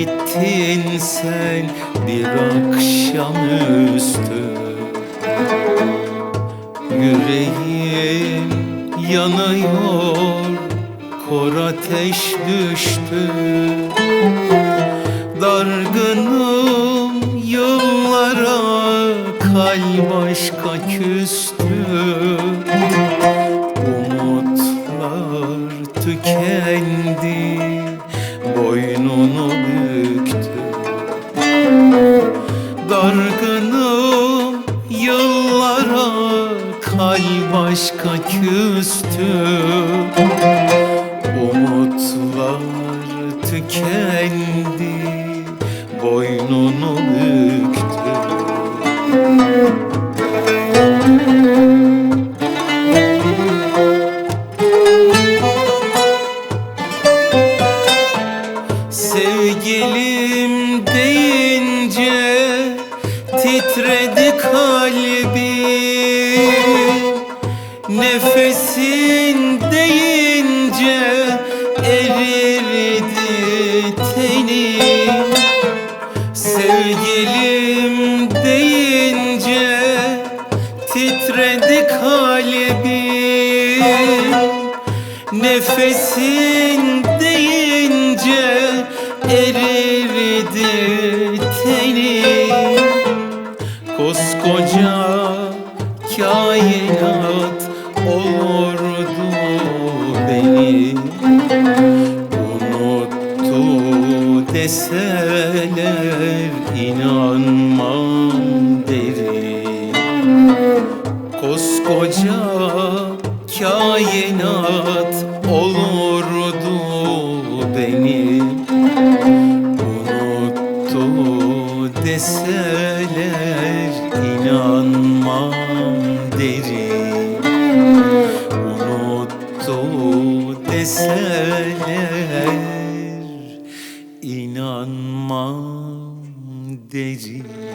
Gittin sen bir akşam üstü. Yüreğim yanıyor Kor ateş düştü. Dargınım yıllara Kal başka küstü Umutlar tükendi Boynunu büktü Kal başka küstü. Umutlar tükendi Boynunu büktü. Sevgilim deyince titredi kalbim Nefesin deyince erirdi tenim Sevgilim deyince titredi kalbim Nefesin deyince erirdi tenim Koskoca kainat olurdu beni. Unuttu deseler inanmam derim Koskoca kainat olurdu beni. Unuttu deseler inanmam derim deseler inanmam derim